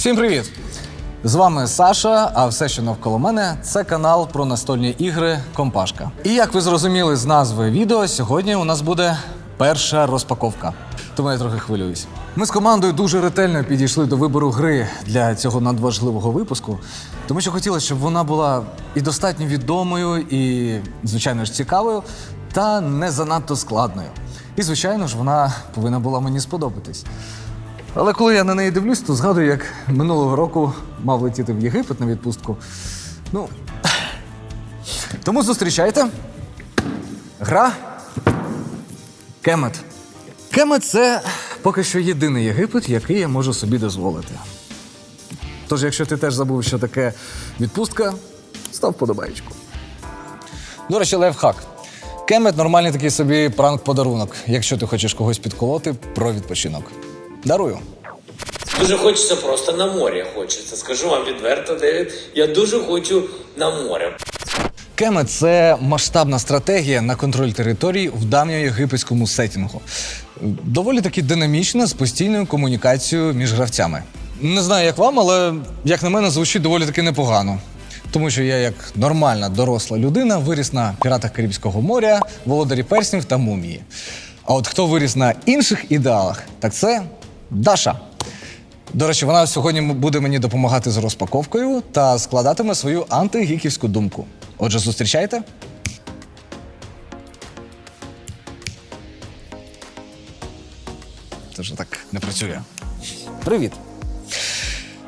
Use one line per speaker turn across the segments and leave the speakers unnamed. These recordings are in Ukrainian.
Всім привіт! З вами Саша, а все, що навколо мене, це канал про настольні ігри Компашка. І як ви зрозуміли з назви відео, сьогодні у нас буде перша розпаковка. Тому я трохи хвилююсь. Ми з командою дуже ретельно підійшли до вибору гри для цього надважливого випуску, тому що хотілося, щоб вона була і достатньо відомою, і, звичайно ж, цікавою, та не занадто складною. І, звичайно ж, вона повинна була мені сподобатись. Але коли я на неї дивлюсь, то згадую, як минулого року мав летіти в Єгипет на відпустку. Ну. Тому зустрічайте. Гра Кемет. Кемет це поки що єдиний Єгипет, який я можу собі дозволити. Тож, якщо ти теж забув, що таке відпустка, став подобаєчку. До речі, лайфхак. Кемет нормальний такий собі пранк-подарунок, якщо ти хочеш когось підколоти про відпочинок. Дарую.
Дуже хочеться просто на море. Хочеться. Скажу вам відверто, Девід. Я дуже хочу на море.
Кеме це масштабна стратегія на контроль територій в давньоєгипетському сетінгу. Доволі таки динамічна з постійною комунікацією між гравцями. Не знаю, як вам, але як на мене, звучить доволі таки непогано. Тому що я, як нормальна доросла людина, виріс на піратах Карибського моря, володарі перснів та мумії. А от хто виріс на інших ідеалах, так це Даша. До речі, вона сьогодні буде мені допомагати з розпаковкою та складатиме свою антигіківську думку. Отже, зустрічайте. Це вже так не працює. Привіт.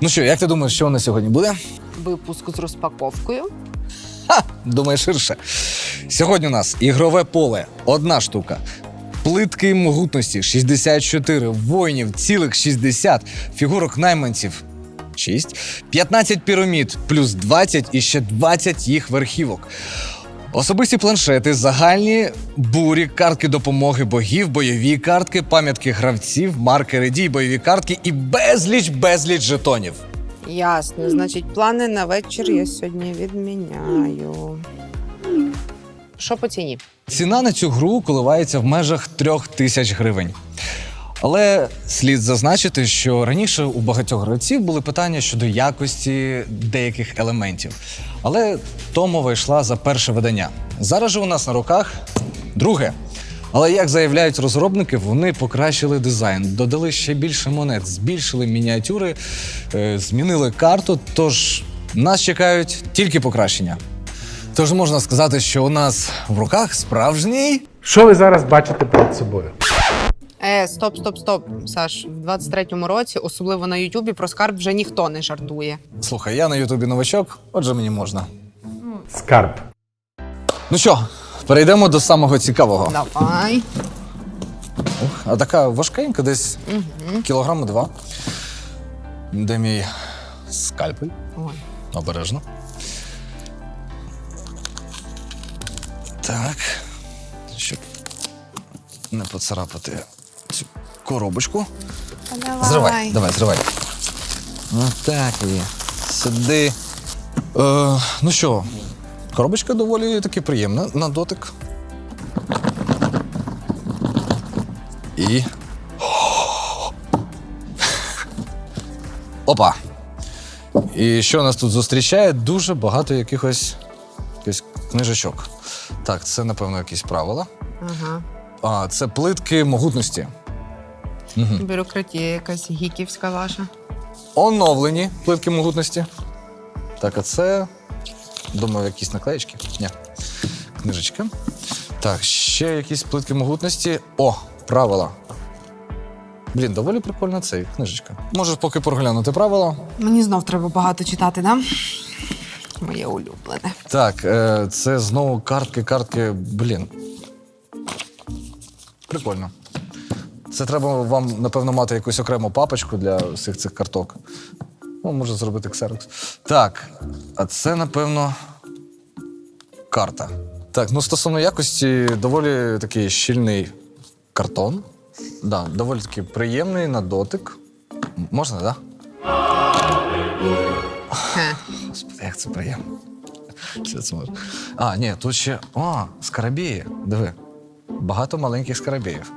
Ну що, як ти думаєш, що у нас сьогодні буде?
Випуск з розпаковкою.
Ха! Думаєш ширше. Сьогодні у нас ігрове поле одна штука. Плитки могутності 64, воїнів цілих 60, фігурок найманців 6, 15 пірамід, плюс 20 і ще 20 їх верхівок. Особисті планшети, загальні бурі, картки допомоги богів, бойові картки, пам'ятки гравців, маркери дій, бойові картки і безліч безліч жетонів.
Ясно. Значить, плани на вечір я сьогодні відміняю. Що по ціні?
Ціна на цю гру коливається в межах трьох тисяч гривень. Але слід зазначити, що раніше у багатьох гравців були питання щодо якості деяких елементів. Але то мова йшла за перше видання. Зараз же у нас на руках друге. Але як заявляють розробники, вони покращили дизайн, додали ще більше монет, збільшили мініатюри, е, змінили карту. Тож нас чекають тільки покращення. Тож можна сказати, що у нас в руках справжній.
Що ви зараз бачите перед собою?
Е, стоп, стоп, стоп. Саш, в 23-му році, особливо на Ютубі, про скарб вже ніхто не жартує.
Слухай, я на Ютубі новачок, отже мені можна.
Скарб.
Ну що, перейдемо до самого цікавого.
Давай.
Ух, а така важкенька, десь кілограму два. Де мій скальпель?
Ой.
Обережно. Так. Щоб не поцарапати цю коробочку.
Давай.
Зривай, давай, зривай. Ну так і. Сюди. Е, ну що, коробочка доволі таки приємна на дотик. І. Опа! І що нас тут зустрічає? Дуже багато якихось, якихось книжечок. Так, це, напевно, якісь правила.
Ага.
А, це плитки могутності.
Бюрократія якась гіківська ваша.
Оновлені плитки могутності. Так, а це. Думаю, якісь наклеєчки. Ні. Книжечка. Так, ще якісь плитки могутності. О, правила. Блін, доволі прикольна це книжечка. Можеш поки проглянути правила.
Мені знов треба багато читати, да? Моє улюблене.
Так, е, це знову картки, картки. Блін. Прикольно. Це треба вам, напевно, мати якусь окрему папочку для всіх цих карток. Ну, може зробити ксерокс. Так, а це, напевно, карта. Так, ну стосовно якості, доволі такий щільний картон. Да, доволі таки приємний на дотик. Можна, так? Да? Господи, як це приємно. А, ні, тут ще. О, скарабії. Диви. Багато маленьких скарабіїв.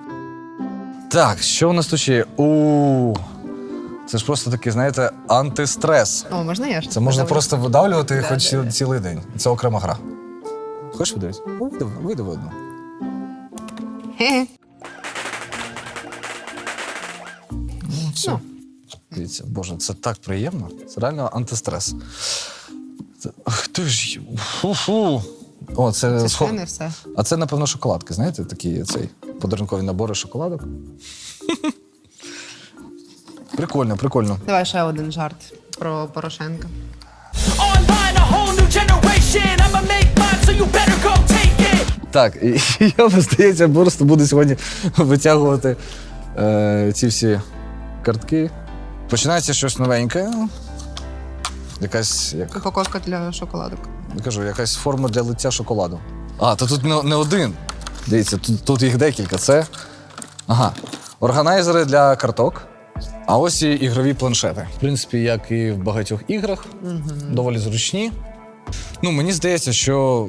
Так, що у нас тут ще? є? У Це ж просто такий, знаєте, антистрес.
О, можна я ж?
Це можна просто видавлювати
Да,
хоч
да,
ці-
да.
цілий день. Це окрема гра. Хочеш видивитися? Видиви, видиви одну.
Хе-хе.
Ну, все. Дивіться, боже, це так приємно. Це реально антистрес. Ти ж. Фу-фу. О, це,
Це
схо-
не все.
А це, напевно, шоколадки, знаєте, такі цей подарункові набори шоколадок. прикольно, прикольно.
Давай ще один жарт про Порошенка.
Online, a whole new generation. I'ma make mine, so you better go take it.
Так, і я здається, просто буду сьогодні витягувати е, ці всі картки. Починається щось новеньке. Якась, як
Упаковка для шоколадок.
я кажу, якась форма для лиття шоколаду. А, то тут не, не один. Дивіться, тут, тут їх декілька. Це. Ага. Органайзери для карток. А ось і ігрові планшети. В принципі, як і в багатьох іграх, доволі зручні. Ну, мені здається, що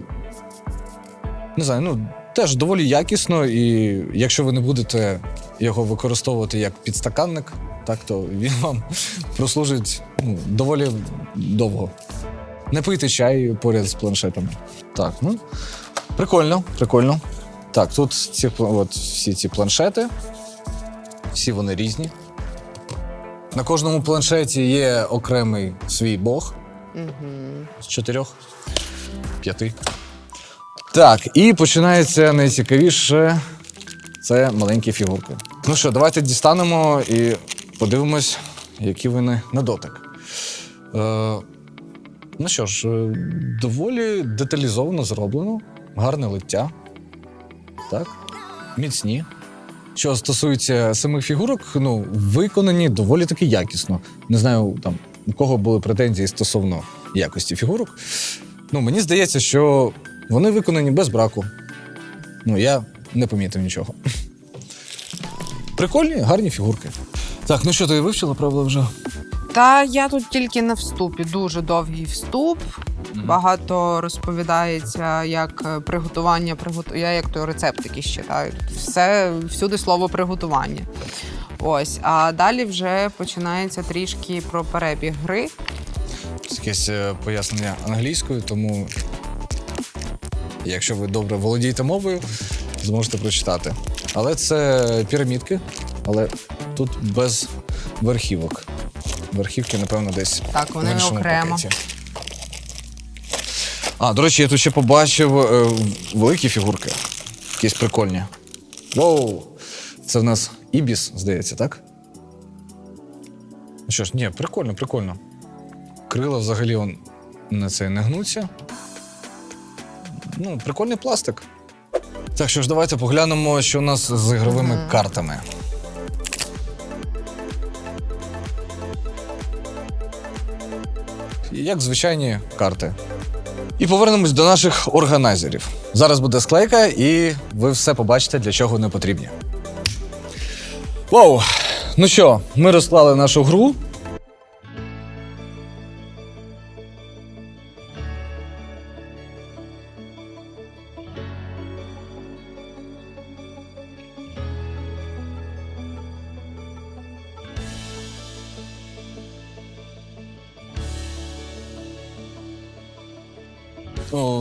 не знаю, ну теж доволі якісно, і якщо ви не будете його використовувати як підстаканник, так то він вам прослужить ну, доволі довго. Не пийте чай поряд з планшетами. Так, ну прикольно, прикольно. Так, тут ці, от, всі ці планшети, всі вони різні. На кожному планшеті є окремий свій бог з чотирьох, п'яти. Так, і починається найцікавіше це маленькі фігурки. Ну що, давайте дістанемо і подивимось, які вони на дотик. Е, ну що ж, е, доволі деталізовано зроблено, гарне лиття. Так, міцні. Що стосується самих фігурок, ну, виконані доволі таки якісно. Не знаю, там, у кого були претензії стосовно якості фігурок. Ну, мені здається, що вони виконані без браку. Ну, я не помітив нічого. Прикольні, гарні фігурки. Так, ну що, ти вивчила правила вже?
Та я тут тільки на вступі, дуже довгий вступ. Багато розповідається, як е, приготування приготу... Я як то рецепт якийсь читаю. Все всюди слово приготування. Ось, а далі вже починається трішки про перебіг гри.
Це якесь е, пояснення англійською, тому якщо ви добре володієте мовою, зможете прочитати. Але це пірамідки, але тут без верхівок. Верхівки, напевно, десь
Так, вони
в іншому
окремо.
пакеті. А, до речі, я тут ще побачив е, великі фігурки. Якісь прикольні. Воу! Це в нас Ібіс, здається, так? Ну що ж, ні, прикольно, прикольно. Крила взагалі он на це не гнуться. Ну, прикольний пластик. Так що ж, давайте поглянемо, що у нас з ігровими картами. Як звичайні карти. І повернемось до наших органайзерів. Зараз буде склейка, і ви все побачите, для чого вони потрібні. Вау! Ну що, ми розклали нашу гру.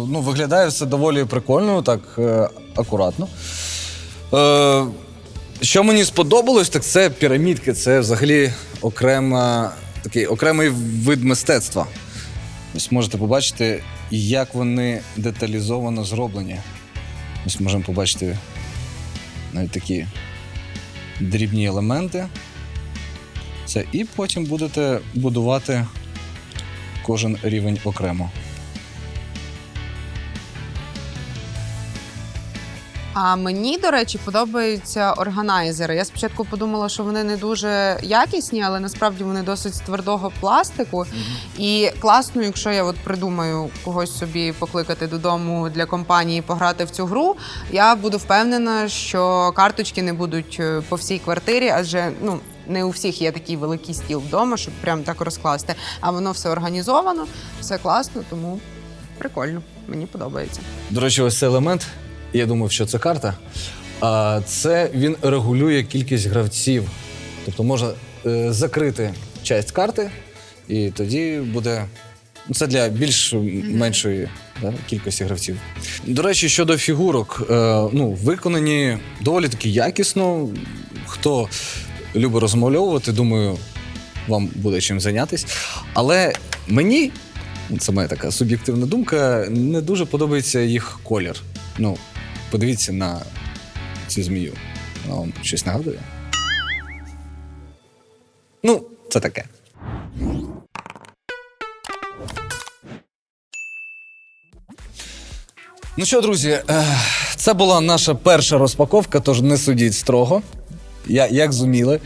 Ну, виглядає все доволі прикольно, так е, акуратно. Е, що мені сподобалось, так це пірамідки. Це взагалі окрема, такий окремий вид мистецтва. Ось можете побачити, як вони деталізовано зроблені. Ось можемо побачити навіть такі дрібні елементи. Це і потім будете будувати кожен рівень окремо.
А мені, до речі, подобаються органайзери. Я спочатку подумала, що вони не дуже якісні, але насправді вони досить з твердого пластику. І класно, якщо я от придумаю когось собі покликати додому для компанії пограти в цю гру. Я буду впевнена, що карточки не будуть е, по всій квартирі, адже ну. Не у всіх є такий великий стіл вдома, щоб прям так розкласти. А воно все організовано, все класно, тому прикольно. Мені подобається.
До речі, ось цей елемент, я думав, що це карта. А це він регулює кількість гравців. Тобто можна е, закрити часть карти, і тоді буде. ну, Це для більш меншої да, кількості гравців. До речі, щодо фігурок, е, ну, виконані доволі таки якісно. Хто любить розмальовувати, думаю, вам буде чим зайнятися. Але мені, це моя така суб'єктивна думка, не дуже подобається їх колір. Ну, подивіться на цю змію. Вона вам щось нагадує? Ну, це таке. Ну що, друзі, е, це була наша перша розпаковка, тож не судіть строго, Я- як зуміли.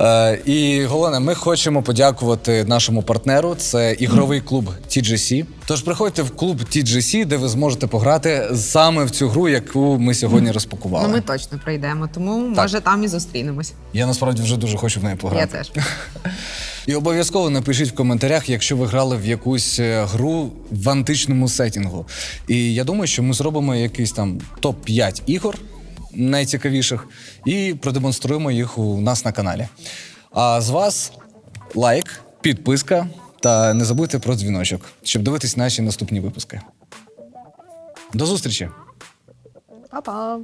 Е, І головне, ми хочемо подякувати нашому партнеру. Це ігровий клуб TGC. Тож приходьте в клуб TGC, де ви зможете пограти саме в цю гру, яку ми сьогодні розпакували.
Ну ми точно прийдемо, тому може там і зустрінемось.
Я насправді вже дуже хочу в неї пограти.
Я теж.
І обов'язково напишіть в коментарях, якщо ви грали в якусь е, гру в античному сетінгу. І я думаю, що ми зробимо якийсь там топ-5 ігор найцікавіших і продемонструємо їх у нас на каналі. А з вас лайк, підписка та не забудьте про дзвіночок, щоб дивитись наші наступні випуски. До зустрічі!
Па-па!